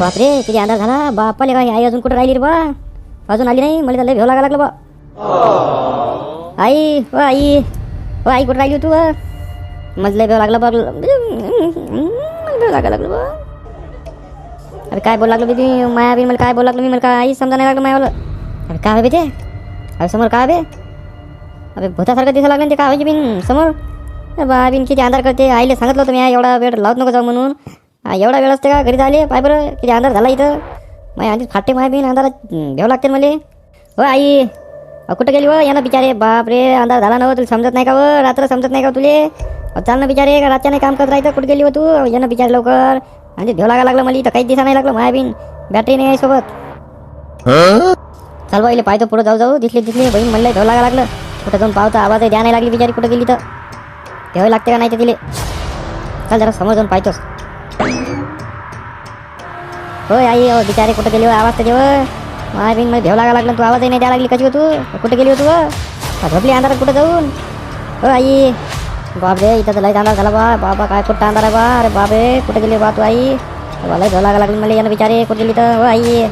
बापरे किती अंधार झाला. बापाले काय आई अजून कुठं राहिली रे बा? अजून आली नाही मला त्याला लय भेव लागा लागलं बा. आई व आई व आई कुठं राहिली तू मजला भेव लागला बा. भेव लागा लागलं बा. अरे काय बोल लागलो बी तुम्ही माया बी मला काय बोल लागलो? मी मला काय आई समजा नाही लागलं मायावाला. अरे काय हवे ते? अरे समोर काय हवे अरे भूतासारखं दिसायला लागलं ते काय व्हायचे बिन? समोर? अरे बा बिन किती अंधार करते. आईले सांगितलं होतं मी एवढा वेळ लावत नको जाऊ म्हणून. एवढा वेळ असते का? घरी झाले पाय बरं किती अंधार झाला इथं. माय आधीच फाटे माय बिन अंधारात घ्यावं लागते ना मला. हो आई. अहो, कुठं गेली व? यानं बिचारे. बाप रे अंधार झाला ना हो, तुला समजत नाही का व? रात्र समजत नाही का तुले? चाल ना बिचारे. का रातच्या नाही काम करत राहायचं कुठं गेली व तू? यानं बिचारे लवकर. आणि भेव लागा लागलं मला इथं. काहीच दिसा नाही लागलं माया बिन. बॅटरी नाही आहे सोबत. चाल बाईले पाहतो पुढं जाऊ जाऊ. दिसली दिसली. बहीण म्हणलं भेव लागा लागलं. कुठं जाऊन पावता आवाज द्या नाही लागली बिचारी कुठं गेली तर. भेव लागते का नाही ते तिले? चल जरा समोर जाऊन पाहतोस. होय आई हो बिचारे कुठं गेली हो? आवाज तर देव माय बिनमध्ये भेव लागा लागलं तू. आवाजही नाही द्यायला लागली. कशी हो तू? कुठं गेली हो तू झोपली अंधारात कुठं जाऊन? हो आई बाप रे इथं तर लय अंधार झाला बा. बाबा काय कुठं अंधार आहे बा. अरे बाप रे कुठं गेली हो बा तू आई? मला भेव लागा लागली मला यानं बिचारे. कुठं गेली तर? हो आई